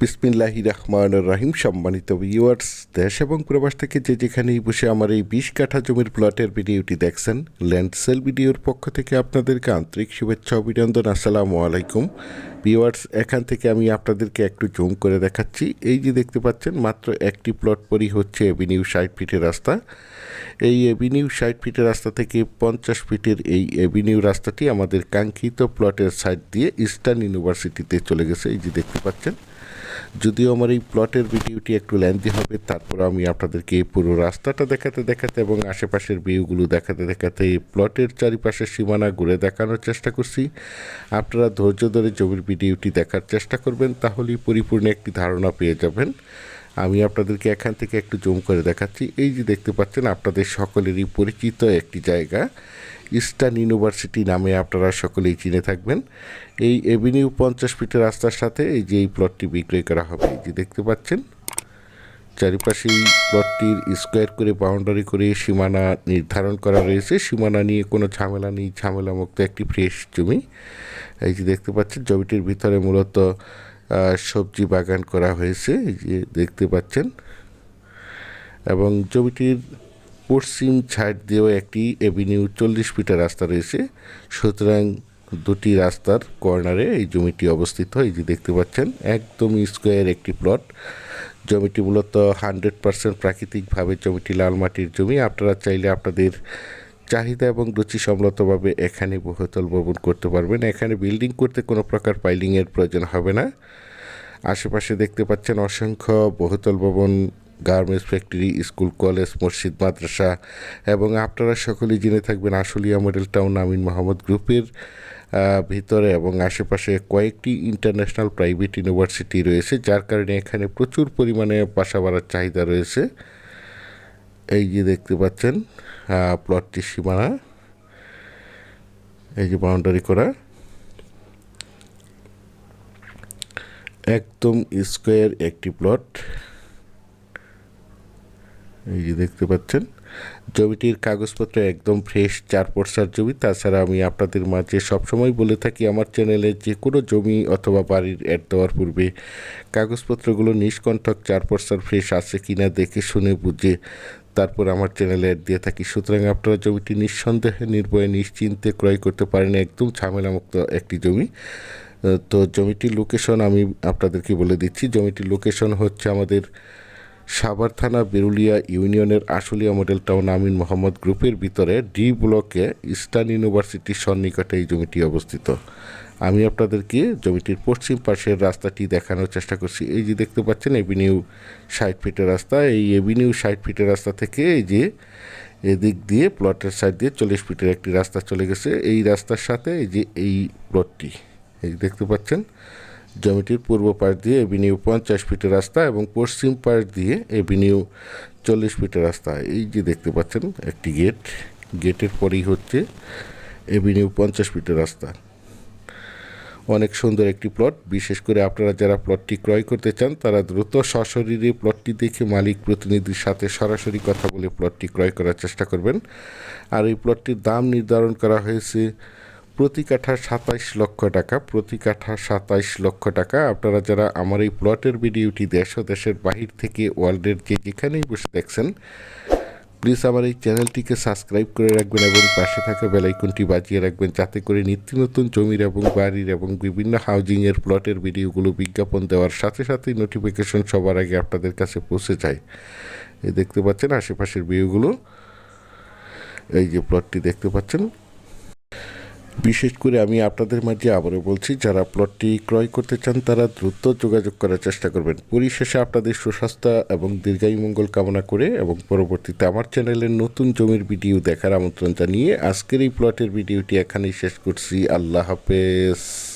বিসমিল্লাহি রহমান রাহিম, সম্মানিত ভিউয়ার্স দেশ এবং প্রবাস থেকে যে যেখানেই বসে আমার এই বিশ কাঠা জমির প্লটের ভিডিওটি দেখছেন ল্যান্ড সেল ভিডিওর পক্ষ থেকে আপনাদেরকে আন্তরিক শুভেচ্ছা, অভিনন্দন, আসসালামু আলাইকুম। ভিউয়ার্স এখান থেকে আমি আপনাদেরকে একটু জুম করে দেখাচ্ছি। এই যে দেখতে পাচ্ছেন, মাত্র একটি প্লট পরই হচ্ছে এভিনিউ ষাট ফিটের রাস্তা। এই এভিনিউ ষাট ফিটের রাস্তা থেকে পঞ্চাশ ফিটের এই এভিনিউ রাস্তাটি আমাদের কাঙ্ক্ষিত প্লটের সাইড দিয়ে ইস্টার্ন ইউনিভার্সিটিতে চলে গেছে। এই যে দেখতে পাচ্ছেন যদিও আমার এই প্লটের ভিডিওটি একটু লেন্দি হবে, তারপর আমি আপনাদেরকে পুরো রাস্তাটা দেখাতে দেখাতে এবং আশেপাশের ভিউগুলো দেখাতে দেখাতে এই প্লটের চারিপাশের সীমানা ঘুরে দেখানোর চেষ্টা করছি। আপনারা ধৈর্য ধরে জমির ভিডিওটি দেখার চেষ্টা করবেন, তাহলেই পরিপূর্ণ একটি ধারণা পেয়ে যাবেন। আমি আপনাদেরকে এখান থেকে একটু জুম করে দেখাচ্ছি। এই যে দেখতে পাচ্ছেন, আপনাদের সকলেরই পরিচিত একটি জায়গা। ইস্টার্ন ইউনিভার্সিটি নামে আপনারা সকলেই চিনে থাকবেন। এই এভিনিউ পঞ্চাশ ফিটের রাস্তার সাথে এই যে এই প্লটটি বিক্রয় করা হবে, এই যে দেখতে পাচ্ছেন চারিপাশে এই প্লটটির স্কোয়ার করে বাউন্ডারি করে সীমানা নির্ধারণ করা রয়েছে। সীমানা নিয়ে কোনো ঝামেলা নেই, ঝামেলামুক্ত একটি ফ্রেশ জমি। এই যে দেখতে পাচ্ছেন, জমিটির ভিতরে মূলত সবজি বাগান করা হয়েছে যে দেখতে পাচ্ছেন। এবং জমিটির পশ্চিম সাইড দিয়েও একটি এভিনিউ চল্লিশ ফিটের রাস্তা রয়েছে। সুতরাং দুটি রাস্তার কর্নারে এই জমিটি অবস্থিত, এই যে দেখতে পাচ্ছেন, একদম স্কোয়ার একটি প্লট। জমিটি মূলত হান্ড্রেড পার্সেন্ট প্রাকৃতিকভাবে জমিটি লাল মাটির জমি। আপনারা চাইলে আপনাদের চাহিদা এবং রুচি সম্মতভাবে এখানে বহুতল ভবন করতে পারবেন। এখানে বিল্ডিং করতে কোনো প্রকার পাইলিংয়ের প্রয়োজন হবে না। আশেপাশে দেখতে পাচ্ছেন অসংখ্য বহুতল ভবন, গার্মেন্টস ফ্যাক্টরি, স্কুল, কলেজ, মসজিদ, মাদ্রাসা এবং আপনারা সকলেই জেনে থাকবেন আশুলিয়া মডেল টাউন আমিন মোহাম্মদ গ্রুপের ভিতরে এবং আশেপাশে কয়েকটি ইন্টারন্যাশনাল প্রাইভেট ইউনিভার্সিটি রয়েছে, যার কারণে এখানে প্রচুর পরিমাণে বাসা বাড়ার চাহিদা রয়েছে। এই যে দেখতে পাচ্ছেন প্লটটির সীমানা, এই যে বাউন্ডারি করা। একদম স্কোয়ার একটি প্লট এই যে দেখতে পাচ্ছেন, জমিটির কাগজপত্র একদম ফ্রেশ চার পর্সার জমি। তাছাড়া আমি আপনাদের মাঝে সবসময় বলে থাকি, আমার চ্যানেলে যে কোনো জমি অথবা বাড়ির অ্যাড দেওয়ার পূর্বে কাগজপত্রগুলো নিষ্কণ্ঠক চার পর্সার ফ্রেশ আছে কিনা দেখে শুনে বুঝে তারপর আমার চ্যানেলে অ্যাড দিয়ে থাকি। সুতরাং আপনারা জমিটি নিঃসন্দেহে, নির্ভয়ে, নিশ্চিন্তে ক্রয় করতে পারেন একদম ঝামেলামুক্ত একটি জমি। তো জমিটির লোকেশন আমি আপনাদেরকে বলে দিচ্ছি। জমিটির লোকেশন হচ্ছে আমাদের সাভার থানা বেরুলিয়া ইউনিয়নের আশুলিয়া মডেল টাউন আমিন মোহাম্মদ গ্রুপের ভিতরে ডি ব্লকে ইস্টার্ন ইউনিভার্সিটির সন্নিকটে এই জমিটি অবস্থিত। আমি আপনাদেরকে জমিটির পশ্চিম পাশের রাস্তাটি দেখানোর চেষ্টা করছি। এই যে দেখতে পাচ্ছেন, এভিনিউ ষাট ফিটের রাস্তা। এই এভিনিউ ষাট ফিটের রাস্তা থেকে এই যে এদিক দিয়ে প্লটের সাইড দিয়ে চল্লিশ ফিটের একটি রাস্তা চলে গেছে। এই রাস্তার সাথে এই যে এই প্লটটি এই দেখতে পাচ্ছেন জমিটির পূর্ব পাশ দিয়ে এভিনিউ পঞ্চাশ ফিটের রাস্তা এবং পশ্চিম পাশ দিয়ে এভিনিউ চল্লিশ ফিটের রাস্তা। এই যে দেখতে পাচ্ছেন, একটি গেট। গেটের পরেই হচ্ছে এভিনিউ পঞ্চাশ ফিটের রাস্তা। অনেক সুন্দর একটি প্লট। বিশেষ করে আপনারা যারা প্লটটি ক্রয় করতে চান, তারা দ্রুত সশরীরে প্লটটি দেখে মালিক প্রতিনিধির সাথে সরাসরি কথা বলে প্লটটি ক্রয় করার চেষ্টা করবেন। আর এই প্লটটির দাম নির্ধারণ করা হয়েছে প্রতি কাঠা সাতাইশ লক্ষ টাকা, প্রতি কাঠা সাতাইশ লক্ষ টাকা। আপনারা যারা আমার এই প্লটের ভিডিওটি দেশ ও দেশের বাহির থেকে ওয়ার্ল্ডের যে যেখানেই বসে দেখছেন প্লিজ আমার এই চ্যানেলটিকে সাবস্ক্রাইব করে রাখবেন এবং পাশে থাকা বেলাইকনটি বাজিয়ে রাখবেন, যাতে করে নিত্য নতুন জমির এবং বাড়ির এবং বিভিন্ন হাউজিংয়ের প্লটের ভিডিওগুলো বিজ্ঞাপন দেওয়ার সাথে সাথেই নোটিফিকেশন সবার আগে আপনাদের কাছে পৌঁছে যায়। এই দেখতে পাচ্ছেন আশেপাশের ভিউগুলো। এই যে প্লটটি দেখতে পাচ্ছেন। বিশেষ করে আমি আপনাদের মাঝে আবারও বলছি, যারা প্লটটি ক্রয় করতে চান, তারা দ্রুত যোগাযোগ করার চেষ্টা করবেন। পরিশেষে আপনাদের সুস্বাস্থ্য এবং দীর্ঘায়ু মঙ্গল কামনা করে এবং পরবর্তীতে আমার চ্যানেলের নতুন জমির ভিডিও দেখার আমন্ত্রণ জানিয়ে আজকের এই প্লটের ভিডিওটি এখানেই শেষ করছি। আল্লাহ হাফেজ।